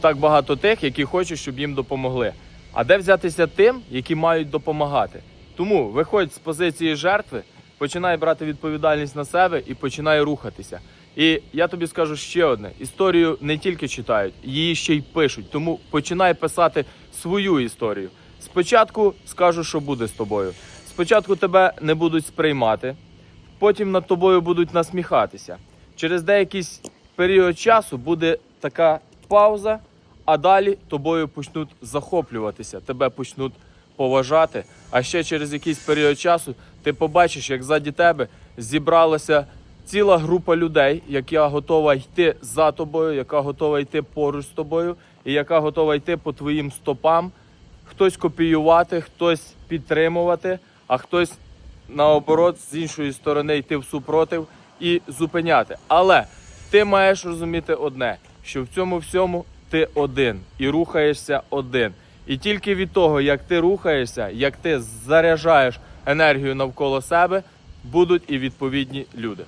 так багато тих, які хочуть, щоб їм допомогли. А де взятися тим, які мають допомагати? Тому виходь з позиції жертви, починай брати відповідальність на себе і починай рухатися. І я тобі скажу ще одне: історію не тільки читають, її ще й пишуть. Тому починай писати свою історію. Спочатку скажу, що буде з тобою. Спочатку тебе не будуть сприймати, потім над тобою будуть насміхатися. Через деякий період часу буде така пауза, а далі тобою почнуть захоплюватися, тебе почнуть поважати. А ще через якийсь період часу ти побачиш, як ззаді тебе зібралася ціла група людей, яка готова йти за тобою, яка готова йти поруч з тобою, і яка готова йти по твоїм стопам. Хтось копіювати, хтось підтримувати, а хтось наоборот з іншої сторони йти в супротив і зупиняти. Але ти маєш розуміти одне: що в цьому всьому ти один і рухаєшся один. І тільки від того, як ти рухаєшся, як ти заряджаєш енергію навколо себе, будуть і відповідні люди.